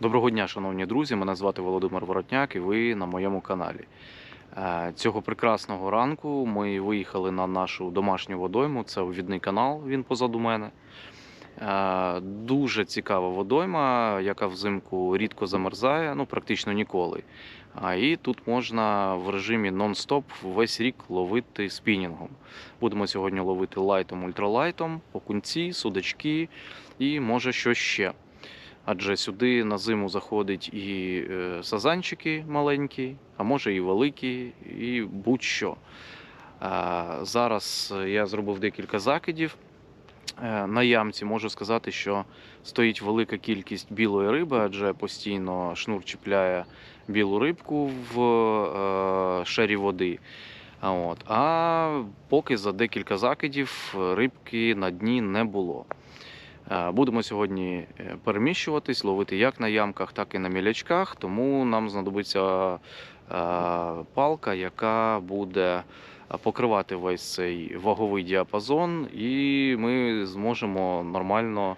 Доброго дня, шановні друзі. Мене звати Володимир Воротняк, і ви на моєму каналі. Е, Цього прекрасного ранку ми виїхали на нашу домашню водойму. Це увідний канал, він позаду мене. Е, Дуже цікава водойма, яка взимку рідко замерзає, ну практично ніколи. І тут можна в режимі нон-стоп весь рік ловити спінінгом. Будемо сьогодні ловити лайтом, ультралайтом, окунці, судачки і може щось ще. Адже сюди на зиму заходять і е, сазанчики маленькі, а може і великі, і будь-що. Зараз я зробив декілька закидів. Е, На ямці можу сказати, що стоїть велика кількість білої риби, адже постійно шнур чіпляє білу рибку в е, шері води. А поки за декілька закидів рибки на дні не було. Е, Будемо сьогодні е, переміщуватись, ловити як на ямках, так і на мілячках. Тому нам знадобиться е, палка, яка буде покривати весь цей ваговий діапазон, і ми зможемо нормально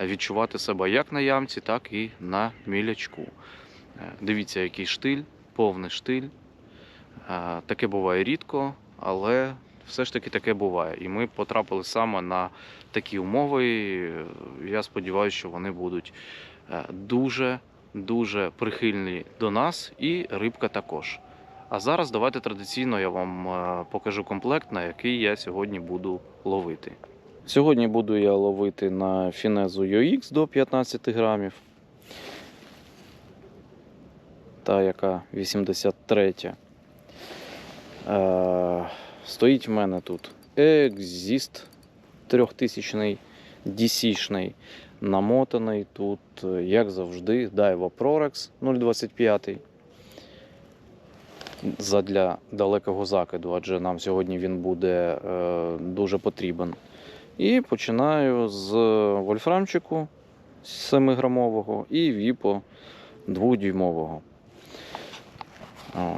відчувати себе як на ямці, так і на мілячку. Дивіться, який штиль, повний штиль. Таке буває рідко, але все ж таки таке буває. І ми потрапили саме на такі умови. Е, Я сподіваюся, що вони будуть е, дуже дуже прихильні до нас, і рибка також. А зараз давайте традиційно я вам е, покажу комплект, на який я сьогодні буду ловити. Сьогодні буду я ловити на фінезу UX до 15 грамів. Та яка 83. Е, стоїть в мене тут Exist 3000 DC-шний, намотаний тут, е, як завжди, Daiwa Prorex 025 задля далекого закиду, адже нам сьогодні він буде е, дуже потрібен. І починаю з вольфрамчику 7-грамового і віпо 2-дюймового.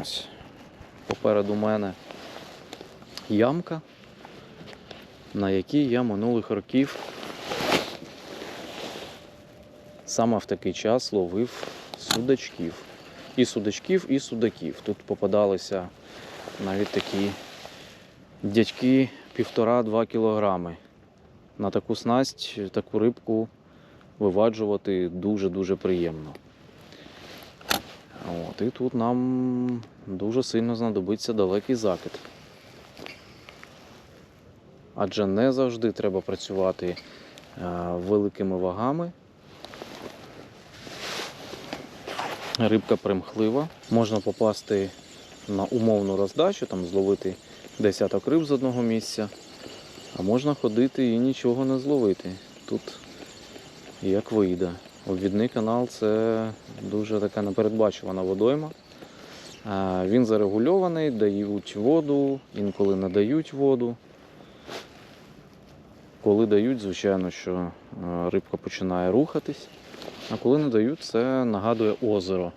Ось. Попереду мене ямка, на якій я минулих років саме в такий час ловив судачків. І судачків, і судаків. Тут попадалися навіть такі дядьки півтора-два кілограми. На таку снасть, таку рибку виваджувати дуже-дуже приємно. От, і тут нам дуже сильно знадобиться далекий закид. Адже не завжди треба працювати е, великими вагами. Рибка примхлива. Можна попасти на умовну роздачу, там зловити десяток риб з одного місця, а можна ходити і нічого не зловити. Тут як вийде. Обвідний канал це дуже така непередбачувана водойма. Він зарегульований, дають воду, інколи не дають воду. Коли дають, звичайно, що е, рибка починає рухатись, а коли не дають, це нагадує озеро.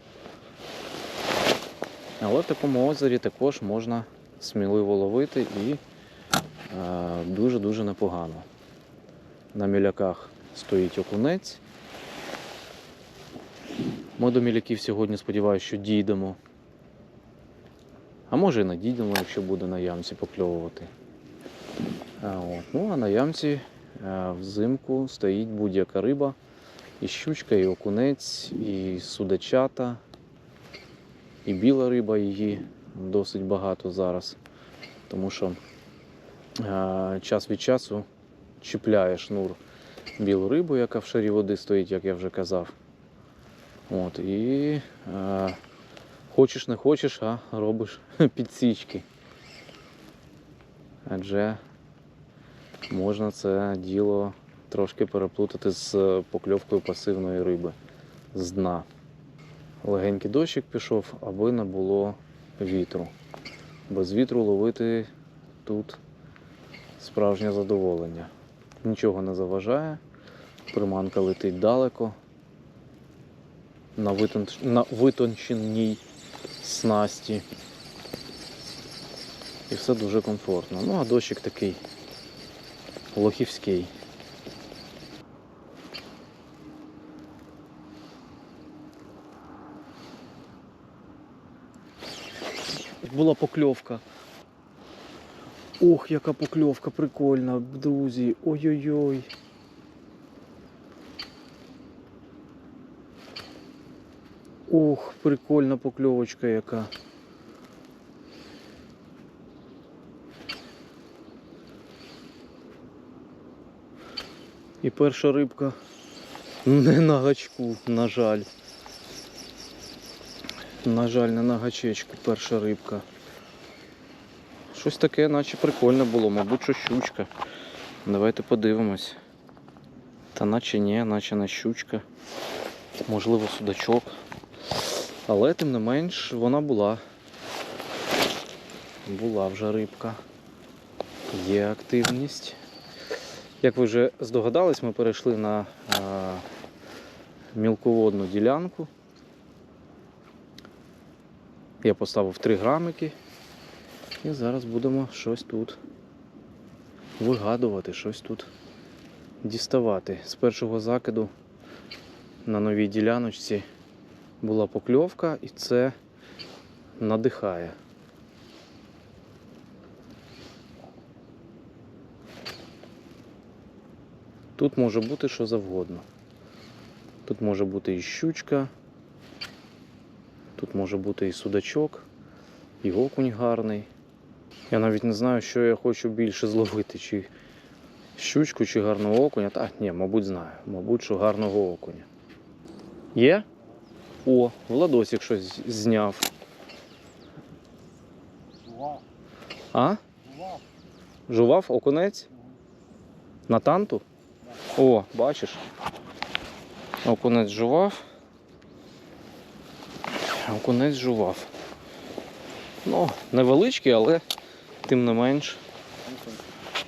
Але в такому озері також можна сміливо ловити і е, дуже-дуже непогано. На міляках стоїть окунець. Ми до міляків сьогодні сподіваюся, що дійдемо. А може і не дійдемо, якщо буде на ямці покльовувати. От. Ну а на ямці е, взимку стоїть будь-яка риба. І щучка, і окунець, і судачата, і біла риба її досить багато зараз. Тому що е, час від часу чіпляє шнур білу рибу, яка в шарі води стоїть, як я вже казав. От, і е, хочеш не хочеш, а робиш підсічки. Адже можна це діло трошки переплутати з покльовкою пасивної риби з дна. Легенький дощик пішов, аби не було вітру. Без вітру ловити тут справжнє задоволення. Нічого не заважає, приманка летить далеко, на, витонченій снасті і все дуже комфортно. Ну а дощик такий лохівський. Була покльовка. Ох, яка покльовка, прикольна, друзі. Ой-ой-ой. Ох, прикольна покльовочка яка. І перша рибка не на гачку, на жаль. На жаль, не на гачечку перша рибка. Щось таке, наче прикольне було, мабуть, що щучка. Давайте подивимось. Та наче ні, наче не щучка. Можливо, судачок. Але тим не менш вона була. Була вже рибка. Є активність. Як ви вже здогадались, ми перейшли на мілководну ділянку. Я поставив 3 грамики. І зараз будемо щось тут вигадувати, щось тут діставати. З першого закиду на новій діляночці була покльовка і це надихає. Тут може бути що завгодно. Тут може бути і щучка, тут може бути і судачок, і окунь гарний. Я навіть не знаю, що я хочу більше зловити, чи щучку, чи гарного окуня. Та ні, мабуть, знаю. Мабуть, що гарного окуня. Є? О, Владосик щось зняв. Жував, А? жував. Жував окунець? На танту? О, бачиш. Окунець жував. Окунець жував. Ну, невеличкий, але тим не менш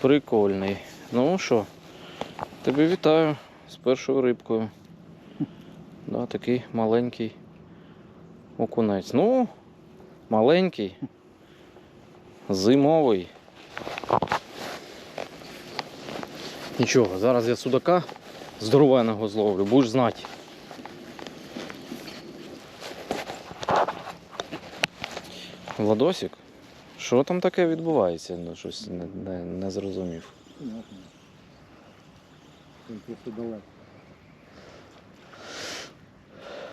прикольний. Ну що, тебе вітаю з першою рибкою. Да, такий маленький окунець. Ну, маленький, зимовий. Нічого, зараз я судака здоровеного зловлю, будеш знати. Владосик, що там таке відбувається? Ну, щось не, не, не зрозумів. Далеко.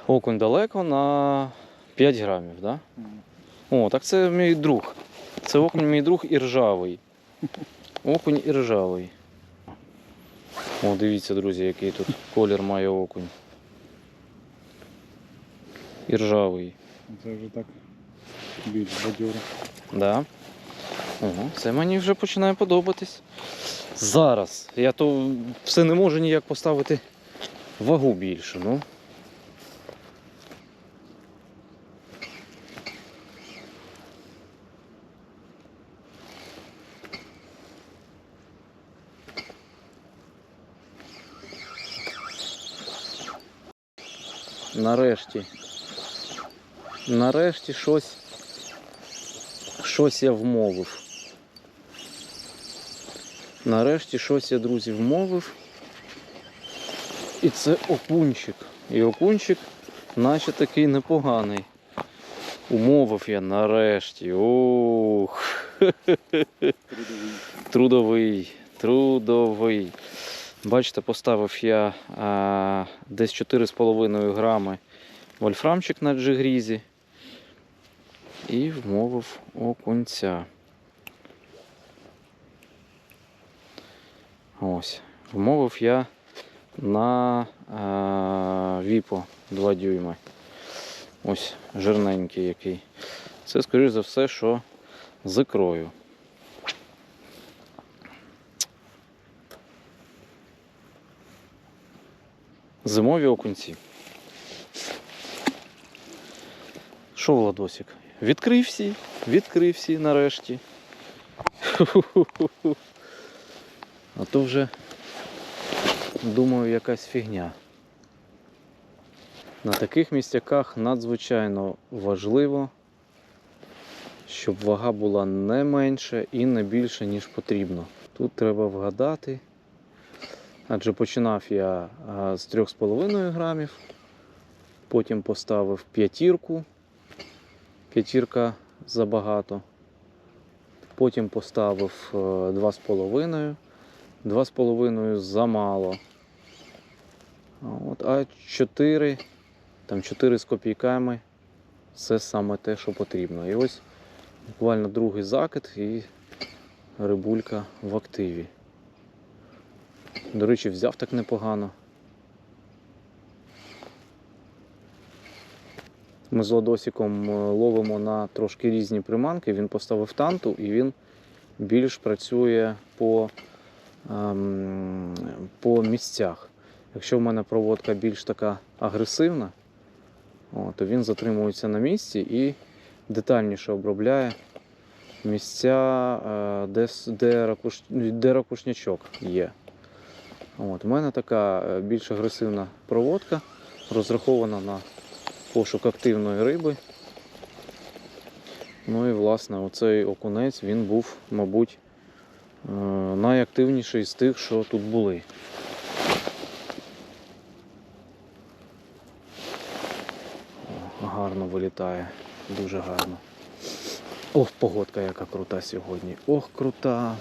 Окунь далеко на 5 грамів, так? Да? О, так це мій друг. Це окунь мій друг і ржавий. Окунь і ржавий. О, дивіться, друзі, який тут колір має окунь. І ржавий. Це вже так більш бадьоро. Да. Ого, це мені вже починає подобатись. Зараз. Я то все не можу ніяк поставити вагу більше, ну. Нарешті. Нарешті щось щось я вмовив. Нарешті щось я, друзі, вмовив. І це окунчик. І окунчик, наче такий непоганий. Умовив я нарешті. Ух. Трудовий. Трудовий, трудовий. Бачите, поставив я а, десь 4,5 грами вольфрамчик на джигрізі і вмовив окунця. Ось. Вмовив я на а, віпо 2 дюйми. Ось жирненький який. Це, скоріш за все, що з ікрою. Зимові окунці. Що, Владосик? Відкрив всі, відкрив всі нарешті. А то вже, думаю, якась фігня. На таких місцяках надзвичайно важливо, щоб вага була не менше і не більше, ніж потрібно. Тут треба вгадати. Адже починав я з 3,5 грамів, потім поставив п'ятірку. П'ятірка забагато. Потім поставив е, 2,5. 2,5 замало. А 4, там 4 з копійками це саме те, що потрібно. І ось буквально другий закид і рибулька в активі. До речі, взяв так непогано. Ми з Ладосіком е, ловимо на трошки різні приманки. Він поставив танту і він більш працює по, ем, по місцях. Якщо в мене проводка більш така агресивна, о, то він затримується на місці і детальніше обробляє місця, е, де, де, ракуш, де ракушнячок є. От, у мене така е, більш агресивна проводка, розрахована на пошук активної риби. Ну і власне оцей окунець він був, мабуть, е, найактивніший з тих, що тут були. Гарно вилітає, дуже гарно. Ох, погодка яка крута сьогодні. Ох, крута.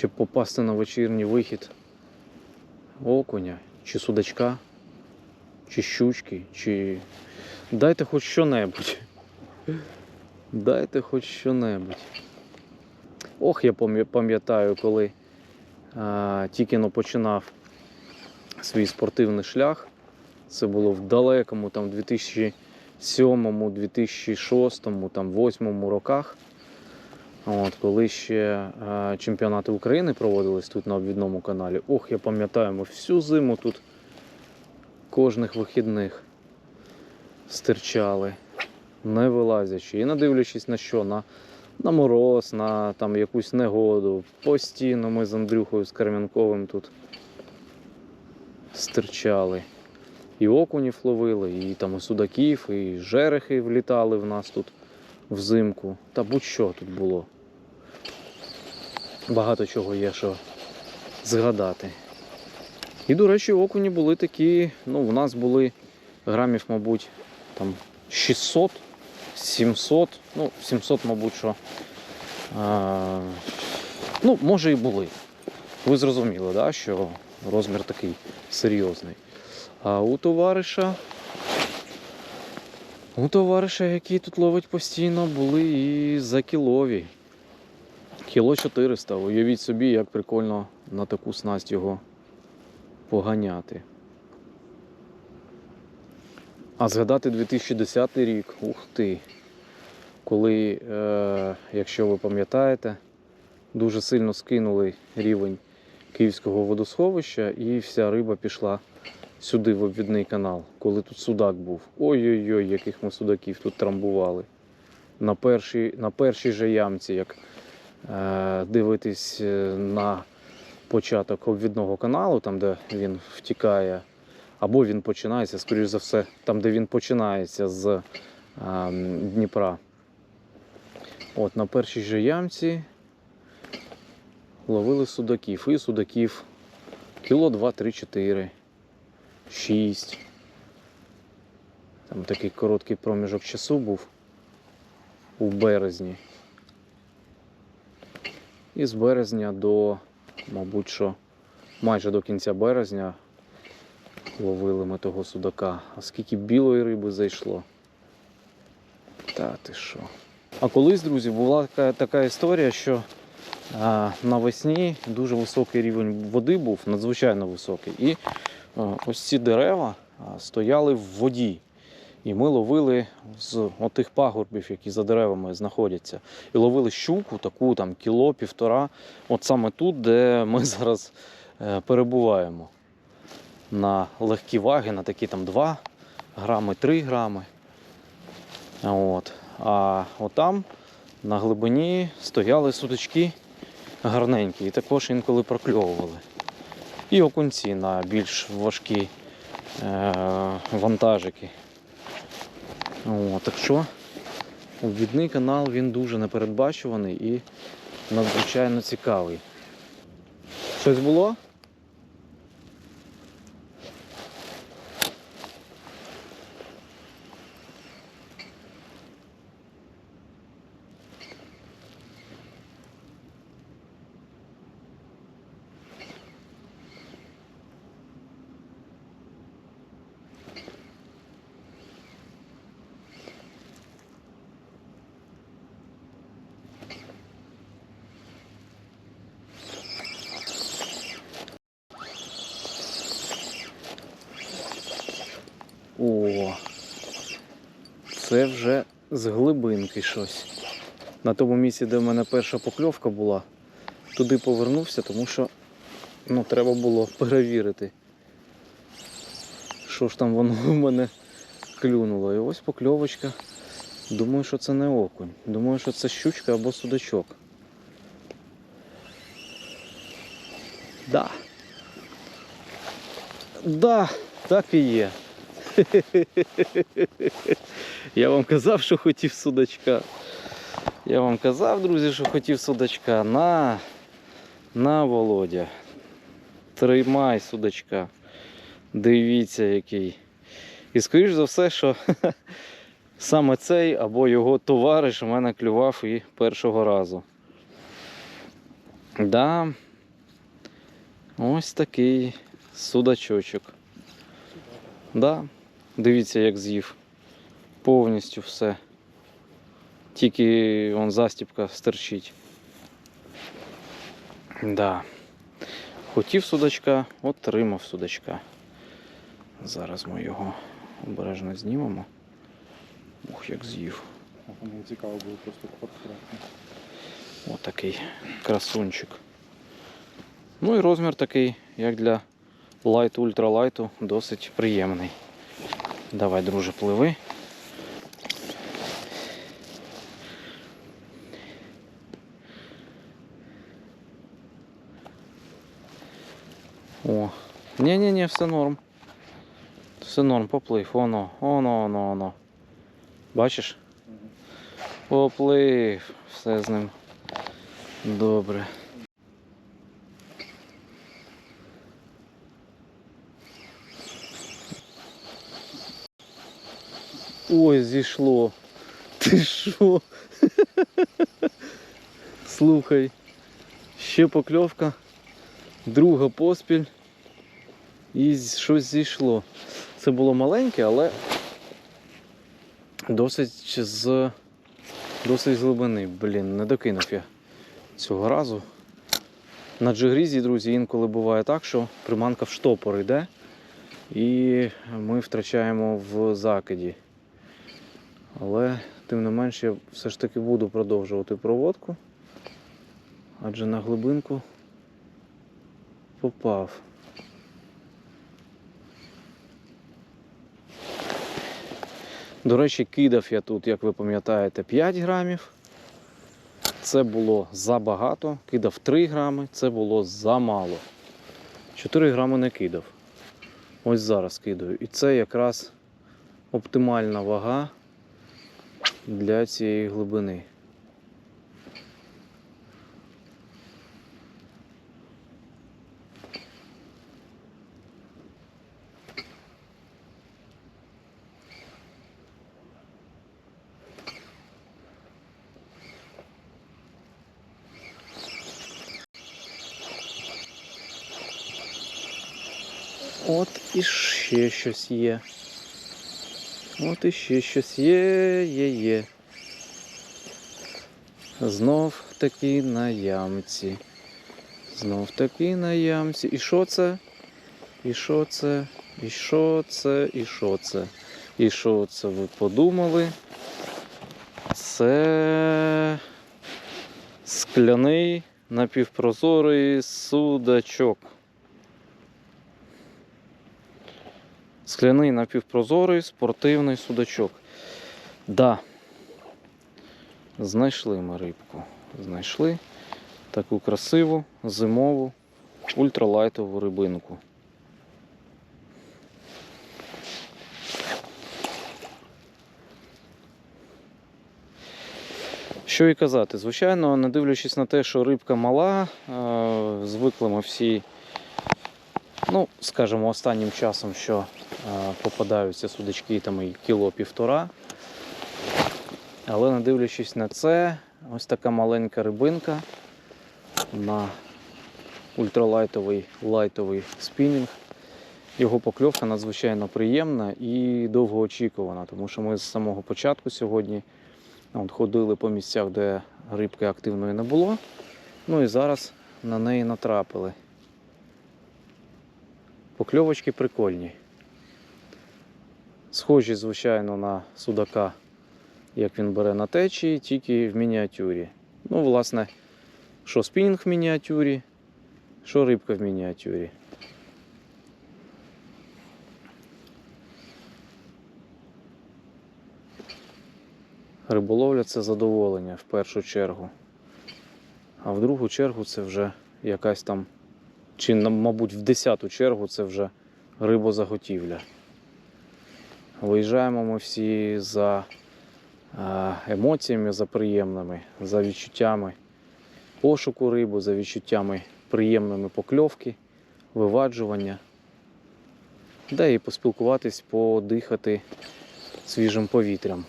Щоб попасти на вечірній вихід окуня чи судачка, чи щучки, чи. Дайте хоч що-небудь. Дайте хоч що-небудь. Ох, я пам'ятаю, коли а, тільки но починав свій спортивний шлях. Це було в далекому там 2007, 2006, там 2008 роках. От, коли ще е, чемпіонати України проводились тут на обвідному каналі. Ох, я пам'ятаю, ми всю зиму тут кожних вихідних стирчали, не вилазячи. І не дивлячись на що, на, на мороз, на там, якусь негоду. Постійно ми з Андрюхою з Кармянковим тут стирчали. І окунів ловили, і там і судаків, і жерехи влітали в нас тут взимку. Та будь-що тут було. Багато чого є, що згадати. І, до речі, окуні були такі, ну, у нас були грамів, мабуть, там 600, 700, ну, 700, мабуть, що. А, ну, може і були. Ви зрозуміли, да, що розмір такий серйозний. А у товариша. У товариша, який тут ловить постійно, були і за кілові. Кіло 400. Уявіть собі, як прикольно на таку снасть його поганяти. А згадати 2010 рік, ух ти. Коли, е, якщо ви пам'ятаєте, дуже сильно скинули рівень Київського водосховища і вся риба пішла сюди в обвідний канал, коли тут судак був. Ой-ой-ой, яких ми судаків тут трамбували. На першій, на першій же ямці, як е, дивитись е, на початок обвідного каналу, там де він втікає, або він починається, скоріш за все, там, де він починається з е, Дніпра. От на першій же ямці ловили судаків. І судаків кіло 2, 3, 4, 6. Там такий короткий проміжок часу був у березні. І з березня до, мабуть, що майже до кінця березня ловили ми того судака. А скільки білої риби зайшло? Та ти що? А колись, друзі, була така, така історія, що а, навесні дуже високий рівень води був, надзвичайно високий. І ось ці дерева стояли в воді. І ми ловили з отих пагорбів, які за деревами знаходяться. І ловили щуку, таку там кіло, півтора. От саме тут, де ми зараз е, перебуваємо. На легкі ваги, на такі там 2 грами, 3 грами. От. А отам на глибині стояли судочки гарненькі і також інколи прокльовували. І окунці на більш важкі е- вантажики. О, так що обвідний канал він дуже непередбачуваний і надзвичайно цікавий. Щось було? О, це вже з глибинки щось. На тому місці, де в мене перша покльовка була, туди повернувся, тому що ну, треба було перевірити, що ж там воно в мене клюнуло. І ось покльовочка. Думаю, що це не окунь. Думаю, що це щучка або судачок. Да. Да, так і є. Я вам казав, що хотів судачка. Я вам казав, друзі, що хотів судачка. На, на, Володя. Тримай судачка. Дивіться, який. І скоріш за все, що саме цей або його товариш у мене клював і першого разу. Да. Ось такий судачочок. Да. Дивіться, як з'їв. Повністю все. Тільки вон застіпка стерчить. Да. Хотів судачка, отримав судачка. Зараз ми його обережно знімемо. Ух, як з'їв. Мені цікаво було просто портрет. Отакий красунчик. Ну і розмір такий, як для лайту ультралайту, досить приємний. Давай, друже, пливи. О, ні-ні-ні, все норм. Все норм, поплив. Оно, оно, оно, оно. Бачиш? Поплив. Все з ним Добре. Ой, зійшло. Ти що? Слухай. Ще покльовка. Друга поспіль. І щось зійшло. Це було маленьке, але досить з досить з глибини. Блін, не докинув я цього разу. На джигрізі, друзі, інколи буває так, що приманка в штопор йде, і ми втрачаємо в закиді. Але тим не менш я все ж таки буду продовжувати проводку, адже на глибинку попав. До речі, кидав я тут, як ви пам'ятаєте, 5 грамів. Це було забагато. Кидав 3 грами, це було замало. 4 грами не кидав. Ось зараз кидаю. І це якраз оптимальна вага для цієї глибини. От і ще щось є. От і ще щось є, є, є. Знов таки на ямці. Знов таки на ямці. І що це? І що це? І що це? І що це? І що це ви подумали? Це скляний напівпрозорий судачок. Скляний напівпрозорий спортивний судачок. Да. Знайшли ми рибку. Знайшли таку красиву зимову ультралайтову рибинку. Що і казати, звичайно, не дивлячись на те, що рибка мала, е, звикли ми всі, ну, скажімо, останнім часом, що попадаються судачки там і кіло півтора. Але не дивлячись на це, ось така маленька рибинка на ультралайтовий лайтовий спінінг. Його покльовка надзвичайно приємна і довгоочікувана, тому що ми з самого початку сьогодні от, ходили по місцях, де рибки активної не було. Ну і зараз на неї натрапили. Покльовочки прикольні. Схожі, звичайно, на судака, як він бере на течії, тільки в мініатюрі. Ну, власне, що спінінг в мініатюрі, що рибка в мініатюрі. Риболовля це задоволення в першу чергу. А в другу чергу це вже якась там, чи, мабуть, в десяту чергу це вже рибозаготівля. Виїжджаємо ми всі за е, емоціями, за приємними, за відчуттями пошуку риби, за відчуттями приємними покльовки, виваджування. Да і поспілкуватись, подихати свіжим повітрям.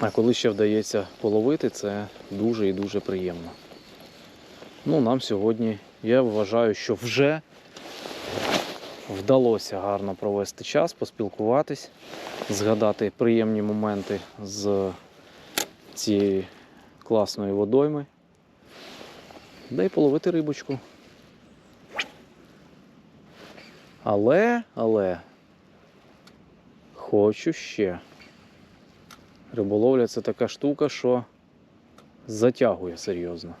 А коли ще вдається половити, це дуже і дуже приємно. Ну, нам сьогодні, я вважаю, що вже вдалося гарно провести час, поспілкуватись, згадати приємні моменти з цієї класної водойми. Да й половити рибочку. Але, але хочу ще. Риболовля це така штука, що затягує серйозно.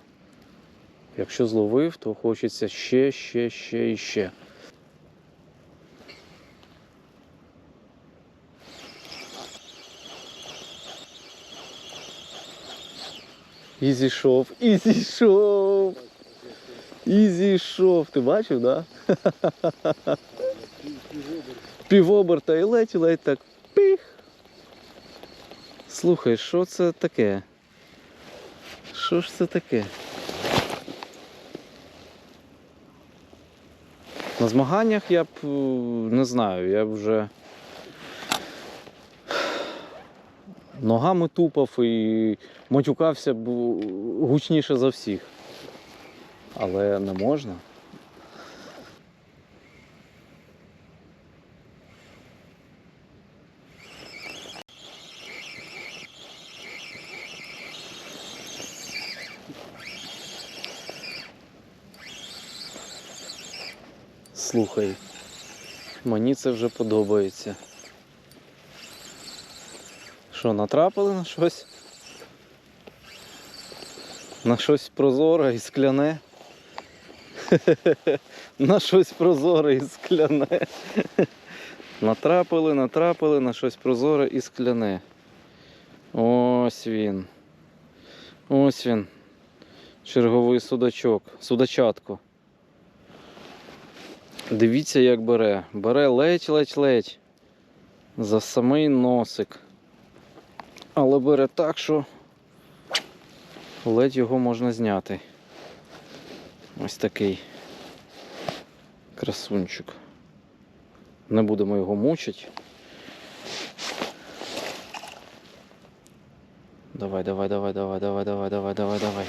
Якщо зловив, то хочеться ще, ще, ще і ще. І зійшов, і зійшов. І зійшов. Ти бачив, так? Да? Півоберта і ледь, ледь так піх. Слухай, що це таке? Що ж це таке? На змаганнях я б е, не знаю, я б вже ногами тупав і матюкався гучніше за всіх. Але не можна. Слухай, мені це вже подобається. Що, натрапили на щось? На щось прозоре і скляне? На щось прозоре і скляне. Натрапили, натрапили на щось прозоре і скляне. Ось він. Ось він. Черговий судачок. Судачатко. Дивіться, як бере. Бере ледь-ледь-ледь. За самий носик. Але бере так, що ледь його можна зняти. Ось такий красунчик. Не будемо його мучити. Давай, давай, давай, давай, давай, давай, давай, давай, давай.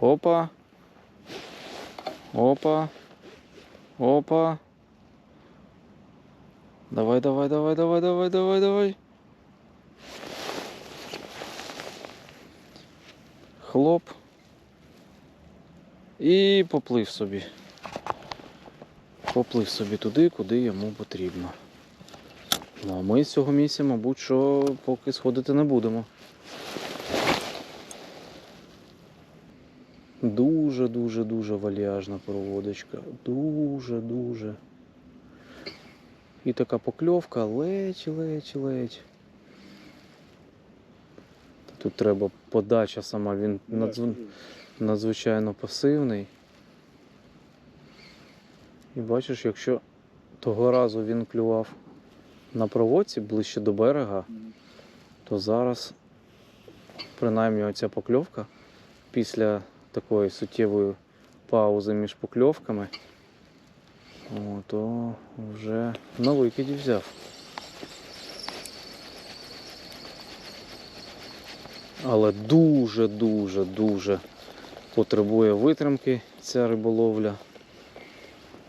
Опа. Опа. Опа. Давай, давай, давай, давай, давай, давай, давай. Хлоп. І поплив собі. Поплив собі туди, куди йому потрібно. Ну а ми з цього місця, мабуть, що поки сходити не будемо. Дуже, дуже, дуже вальяжна проводочка. Дуже, дуже. І така покльовка ледь, ледь, ледь. Тут треба подача сама, він надзв... надзвичайно пасивний. І бачиш, якщо того разу він клював на проводці ближче до берега, то зараз, принаймні, оця покльовка після такої суттєвої паузи між покльовками, то вже на викиді взяв. Але дуже, дуже, дуже потребує витримки ця риболовля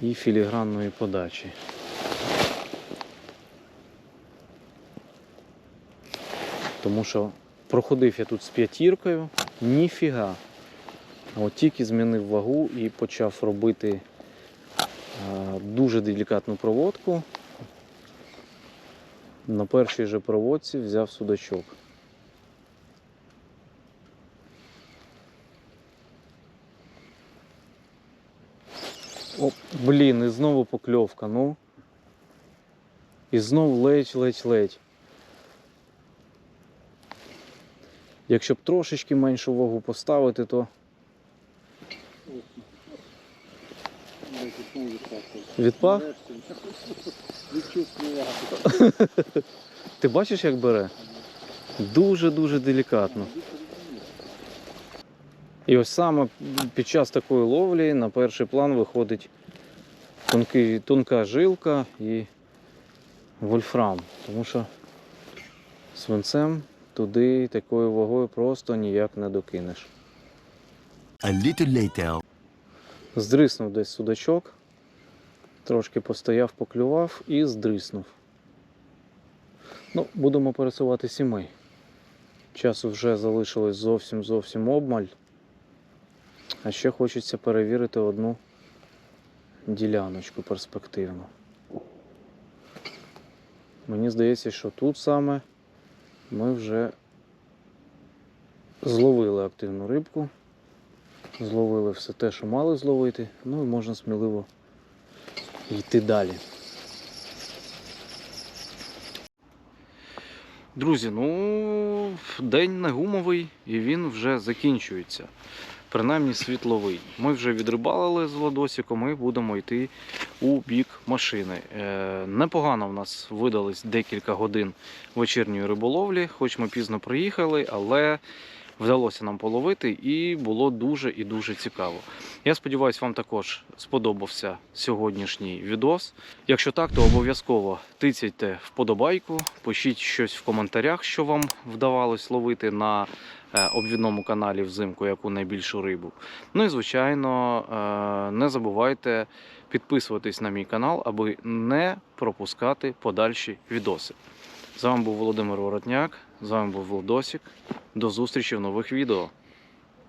і філігранної подачі. Тому що проходив я тут з п'ятіркою, ніфіга. От тільки змінив вагу і почав робити е, дуже делікатну проводку. На першій же проводці взяв судачок. Блін, і знову покльовка, ну. І знову ледь, ледь, ледь. Якщо б трошечки меншу вагу поставити, то відпав? Ти бачиш, як бере? Дуже-дуже делікатно. І ось саме під час такої ловлі на перший план виходить тонкий, тонка жилка і вольфрам. Тому що свинцем туди такою вагою просто ніяк не докинеш. A little later. Здриснув десь судачок, трошки постояв, поклював і здриснув. Ну, будемо пересувати ми. Часу вже залишилось зовсім зовсім обмаль. А ще хочеться перевірити одну діляночку перспективну. Мені здається, що тут саме ми вже зловили активну рибку. Зловили все те, що мали зловити, ну і можна сміливо йти далі. Друзі, ну день не гумовий і він вже закінчується. Принаймні світловий. Ми вже відрибалили з Ладосіком і будемо йти у бік машини. Е, непогано в нас видались декілька годин вечірньої риболовлі, хоч ми пізно приїхали, але вдалося нам половити і було дуже і дуже цікаво. Я сподіваюся, вам також сподобався сьогоднішній відос. Якщо так, то обов'язково тицяйте вподобайку, пишіть щось в коментарях, що вам вдавалось ловити на е, обвідному каналі взимку, яку найбільшу рибу. Ну і звичайно, е, не забувайте підписуватись на мій канал, аби не пропускати подальші відоси. З вами був Володимир Воротняк, з вами був Владосік. До зустрічі в нових відео.